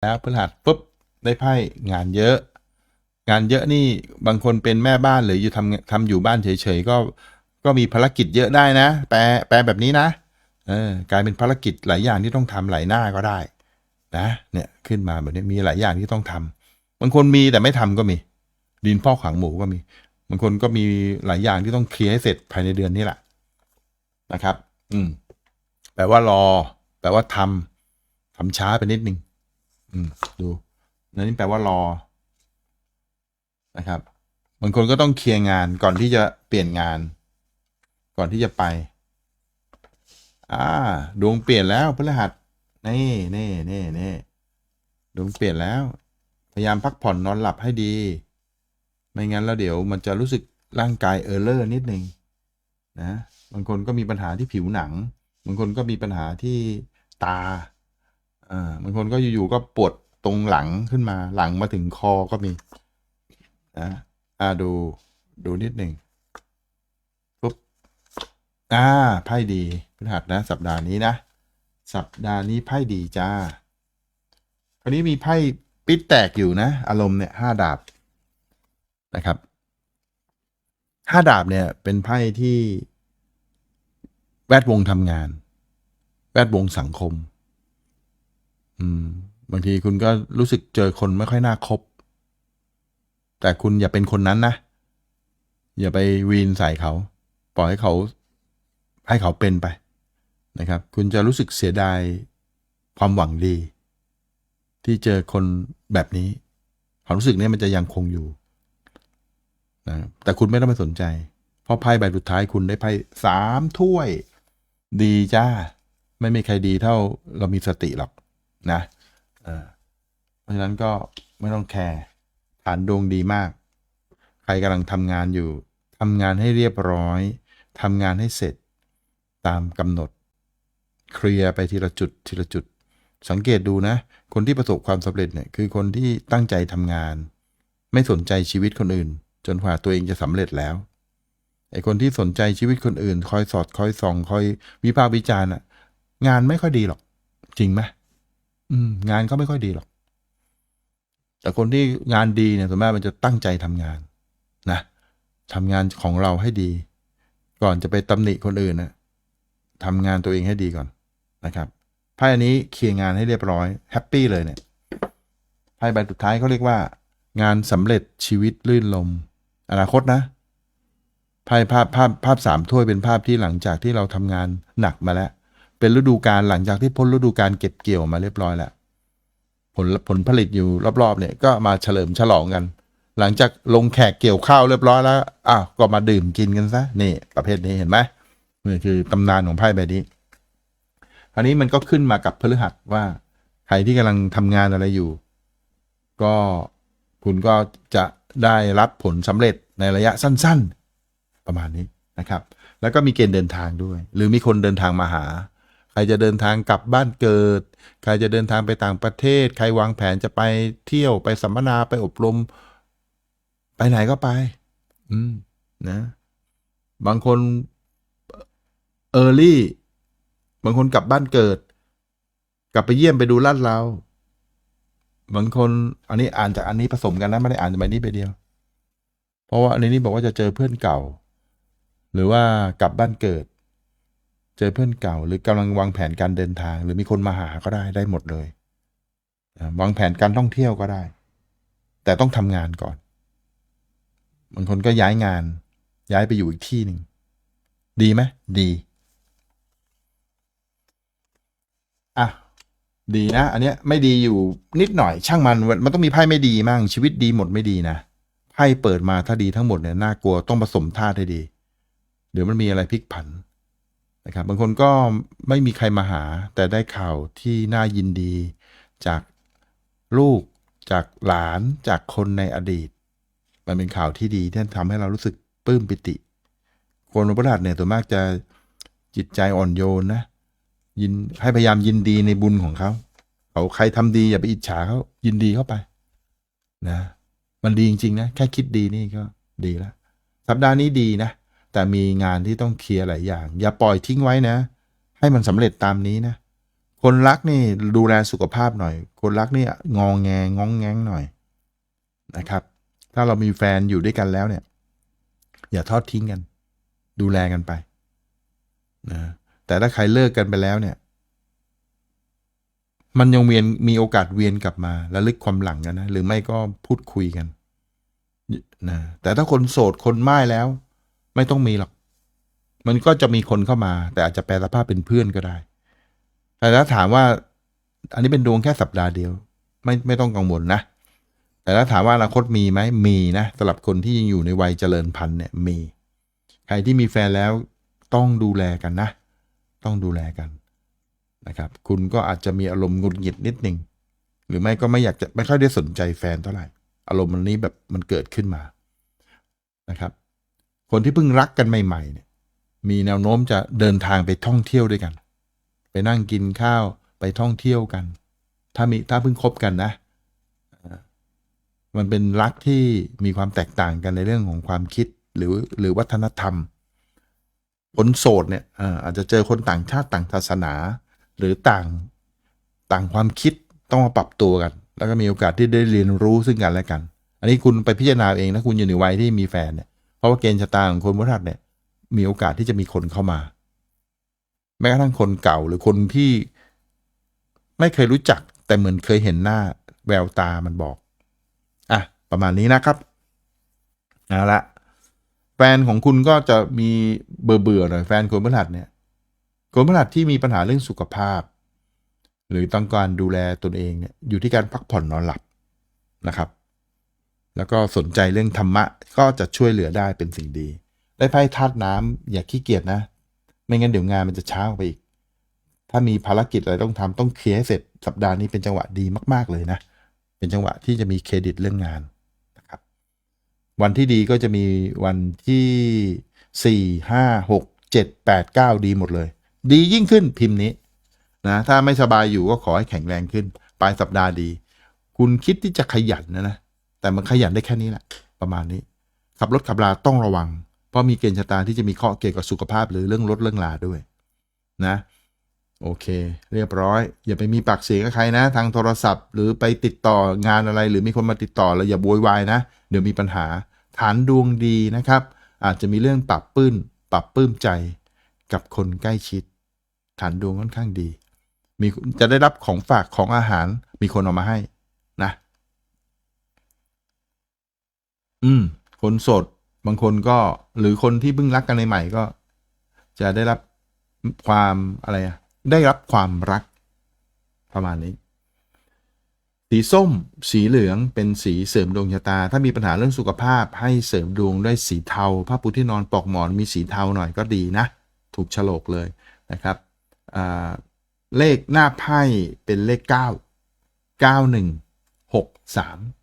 แล้วพฤหัสปุ๊บได้ไพ่งานเยอะ งานเยอะนี่บางคนเป็นแม่บ้านหรืออยู่ทำทำอยู่บ้านเฉยๆก็ก็มีภารกิจเยอะได้นะ แปลแปลแบบนี้นะเออกลายเป็นภารกิจหลายอย่างที่ต้องทำหลายหน้าก็ได้ นะเนี่ยขึ้นมาแบบนี้มีหลายอย่างที่ต้องทำบางคนมีแต่ไม่ทำก็มี ดินพ่อขังหมูก็มี บางคนก็มีหลายอย่างที่ต้องเคลียร์ให้เสร็จภายในเดือนนี้แหละนะครับ อืมแปลว่ารอ แปลว่าทำทำช้าไปนิดนึง อืม ดูนั่นนี่แปลว่ารอ นะครับ บางคนก็ต้องเคลียร์งานก่อนที่จะเปลี่ยนงาน ก่อนที่จะไป อ่า ดวงเปลี่ยนแล้วพฤหัสนี่นี่นี่นี่ดวงเปลี่ยนแล้ว พยายามพักผ่อนนอนหลับให้ดี ไม่งั้นแล้วเดี๋ยวมันจะรู้สึกร่างกายเออร์เลอร์นิดนึงนะ บางคนก็มีปัญหาที่ผิวหนัง บางคนก็มีปัญหาที่ตา อ่าบางคนก็อยู่ๆก็ปวดตรงหลังขึ้นมา หลังมาถึงคอก็มีนะอ่าดูดูนิดหนึ่งปุ๊บอ่าไพ่ดีพฤหัสนะ สัปดาห์นี้นะ สัปดาห์นี้ไพ่ดีจ้าคราวนี้มีไพ่ปิดแตกอยู่นะ อารมณ์เนี่ยห้าดาบนะครับห้าดาบเนี่ย เป็นไพ่ที่แวดวงทำงาน แวดวงสังคม อืม บางทีคุณก็รู้สึกเจอคนไม่ค่อยน่าคบ แต่คุณอย่าเป็นคนนั้นนะ อย่าไปวีนใส่เขา ปล่อยให้เขา ให้เขาเป็นไปนะครับ คุณจะรู้สึกเสียดายความหวังดี ที่เจอคนแบบนี้ ความรู้สึกนี้มันจะยังคงอยู่นะแต่คุณไม่ต้องไปสนใจ เพราะไพ่ใบสุดท้ายคุณได้ไพ่สามถ้วย ดีจ้า ไม่มีใครดีเท่าเรามีสติหรอก นะเพราะฉะนั้นก็ไม่ต้องแคร์ฐานดวงดีมาก ใครกำลังทำงานอยู่ทำงานให้เรียบร้อยทำงานให้เสร็จตามกำหนด เคลียร์ไปทีละจุดทีละจุด สังเกตดูนะ คนที่ประสบความสำเร็จเนี่ยคือคนที่ตั้งใจทำงาน ไม่สนใจชีวิตคนอื่น จนกว่าตัวเองจะสำเร็จแล้วไอ้คนที่สนใจชีวิตคนอื่น คอยสอดคอยส่อง คอยวิพากษ์วิจารณ์อะงานไม่ค่อยดีหรอก จริงไหม อืม งานก็ไม่ค่อยดีหรอก แต่คนที่งานดีเนี่ยส่วนมากมันจะตั้งใจทำงาน นะทำงานของเราให้ดี ก่อนจะไปตำหนิคนอื่นนะทำงานตัวเองให้ดีก่อนนะครับไพ่อันนี้เคลียร์งานให้เรียบร้อยแฮปปี้เลยเนี่ยไพ่ใบสุดท้ายเขาเรียกว่า งานสำเร็จชีวิตลื่นลม อนาคตนะไพ่ภาพภาพภาพสามถ้วยเป็นภาพที่หลังจากที่เราทำงานหนักมาแล้ว เป็นฤดูการหลังจากที่พ้นฤดูการเก็บเกี่ยวมาเรียบร้อยแล้วผลผลผลิตอยู่รอบๆเนี่ยก็มาเฉลิมฉลองกัน หลังจากลงแขกเกี่ยวข้าวเรียบร้อยแล้วอ้าวก็มาดื่มกินกันซะนี่ ประเภทนี้เห็นไหมนี่คือตำนานของไพ่ใบนี้คราวนี้มันก็ขึ้นมากับพฤหัสว่าใครที่กำลังทำงานอะไรอยู่ ก็คุณก็จะได้รับผลสำเร็จในระยะสั้น ๆ ประมาณนี้นะครับ แล้วก็มีเกณฑ์เดินทางด้วย หรือมีคนเดินทางมาหา รจะเดินทางกลับบ้านเกิด ใครจะเดินทางไปต่างประเทศ ใครวางแผนจะไปเที่ยวไปสัมมนาไปอบรม ไปไหนก็ไป อืม นะ บางคนเออร์ลี่บางคนกลับบ้านเกิด กลับไปเยี่ยมไปดูลาดเราบางคน อันนี้อ่านจากอันนี้ผสมกันนะไม่ได้อ่านจากใบนี้ไปเดียว เพราะว่าอันนี้บอกว่าจะเจอเพื่อนเก่า หรือว่ากลับบ้านเกิด เจอเพื่อนเก่า หรือกำลังวางแผนการเดินทาง หรือมีคนมาหาก็ได้ได้หมดเลยวางแผนการท่องเที่ยวก็ได้ แต่ต้องทำงานก่อนบางคนก็ย้ายงาน ย้ายไปอยู่อีกที่หนึ่งดีไหมดีอะดีนะ อันเนี้ยไม่ดีอยู่นิดหน่อยช่างมันมันต้องมีไพ่ไม่ดีมั่งชีวิตดีหมดไม่ดีนะไพ่เปิดมาถ้าดีทั้งหมดเนี่ยน่ากลัวต้องผสมธาตุให้ดีเดี๋ยวมันมีอะไรพลิกผัน นะครับบางคนก็ไม่มีใครมาหา แต่ได้ข่าวที่น่ายินดีจากลูกจากหลานจากคนในอดีต มันเป็นข่าวที่ดีที่ทำให้เรารู้สึกปลื้มปิติ คนวันพฤหัสเนี่ยส่วนมากจะจิตใจอ่อนโยนนะยินให้พยายามยินดีในบุญของเขาเขาใครทำดีอย่าไปอิจฉาเขายินดีเข้าไป นะ มันดีจริงๆนะแค่คิดดีนี่ก็ดีแล้วสัปดาห์นี้ดีนะ แต่มีงานที่ต้องเคลียร์หลายอย่าง อย่าปล่อยทิ้งไว้นะ ให้มันสำเร็จตามนี้นะ คนรักนี่ดูแลสุขภาพหน่อย คนรักนี่งองแงงองแงงหน่อยนะครับ ถ้าเรามีแฟนอยู่ด้วยกันแล้วเนี่ย อย่าทอดทิ้งกัน ดูแลกันไปนะแต่ถ้าใครเลิกกันไปแล้วเนี่ย มันยังเวียนมีโอกาสเวียนกลับมาแล้วลึกความหลังกันนะหรือไม่ก็พูดคุยกันนะแต่ถ้าคนโสดคนไม้แล้ว ไม่ต้องมีหรอก มันก็จะมีคนเข้ามา แต่อาจจะแปลสภาพเป็นเพื่อนก็ได้ แต่ถ้าถามว่า อันนี้เป็นดวงแค่สัปดาห์เดียว ไม่ไม่ต้องกังวลนะ แต่ถ้าถามว่าอนาคตมีไหมมีนะสำหรับคนที่ยังอยู่ในวัยเจริญพันธุ์เนี่ยมี ใครที่มีแฟนแล้วต้องดูแลกันนะ ต้องดูแลกันนะครับ คุณก็อาจจะมีอารมณ์หงุดหงิดนิดหนึ่งหรือไม่ก็ไม่อยากจะไม่ค่อยได้สนใจแฟนเท่าไหร่ อารมณ์มันนี้แบบมันเกิดขึ้นมานะครับ คนที่เพิ่งรักกันใหม่ๆเนี่ยมีแนวโน้มจะเดินทางไปท่องเที่ยวด้วยกัน ไปนั่งกินข้าวไปท่องเที่ยวกัน ถ้ามีถ้าเพิ่งคบกันนะมันเป็นรักที่มีความแตกต่างกันในเรื่องของความคิดหรือหรือวัฒนธรรมคนโสดเนี่ยอาอาจจะเจอคนต่างชาติต่างศาสนา หรือต่างต่างความคิดต้องมาปรับตัวกัน แล้วก็มีโอกาสที่ได้เรียนรู้ซึ่งกันและกัน อันนี้คุณไปพิจารณาเองนะคุณอยู่ในวัยที่มีแฟนเนี่ย เพราะว่าเกณฑ์ชะตาของคนพุทธเนี่ย มีโอกาสที่จะมีคนเข้ามา แม้กระทั่งคนเก่าหรือคนที่ไม่เคยรู้จัก แต่เหมือนเคยเห็นหน้าแววตามันบอกอะประมาณนี้นะครับเอาละแฟนของคุณก็จะมีเบื่อเบื่อๆหน่อยแฟนคนพฤหัสเนี่ยคนพฤหัสที่มีปัญหาเรื่องสุขภาพ หรือต้องการดูแลตนเองเนี่ยอยู่ที่การพักผ่อนนอนหลับนะครับ แล้วก็สนใจเรื่องธรรมะก็จะช่วยเหลือได้เป็นสิ่งดี ได้ไพ่ธาตุน้ำอย่าขี้เกียจนะ ไม่งั้นเดี๋ยวงานมันจะช้าออกไปอีก ถ้ามีภารกิจอะไรต้องทำต้องเคลียร์ให้เสร็จสัปดาห์นี้เป็นจังหวะดีมาก ๆเลยนะ เป็นจังหวะที่จะมีเครดิตเรื่องงานนะครับ วันที่ดีก็จะมีวันที่ 4 5 6 7 8 9 ดีหมดเลย ดียิ่งขึ้นพิมพ์นี้นะถ้าไม่สบายอยู่ก็ขอให้แข็งแรงขึ้น ปลายสัปดาห์ดี คุณคิดที่จะขยันนะนะ แต่มันขยันได้แค่นี้แหละ ประมาณนี้ ขับรถขับลาต้องระวัง เพราะมีเกณฑ์ชะตาที่จะมีข้อเกี่ยวกับสุขภาพหรือเรื่องรถเรื่องลาด้วยนะโอเค เรียบร้อย อย่าไปมีปากเสียงกับใครนะ ทางโทรศัพท์ หรือไปติดต่องานอะไร หรือมีคนมาติดต่อแล้วอย่าโวยวายนะ เดี๋ยวมีปัญหา ฐานดวงดีนะครับ อาจจะมีเรื่องปรับปื้นปรับปื้มใจ กับคนใกล้ชิด ฐานดวงค่อนข้างดี มีจะได้รับของฝากของอาหารมีคนเอามาให้นะ อืม คนโสดบางคนก็ หรือคนที่เพิ่งรักกันใหม่ๆก็ จะได้รับความอะไรอะได้รับความรัก ประมาณนี้ สีส้ม สีเหลืองเป็นสีเสริมดวงชะตา ถ้ามีปัญหาเรื่องสุขภาพให้เสริมดวงด้วยสีเทาผ้าปูที่นอนปลอกหมอนมีสีเทาหน่อยก็ดีนะ ถูกฉลกเลยนะครับเลขหน้าไพ่เป็นเลข 9 91 6 3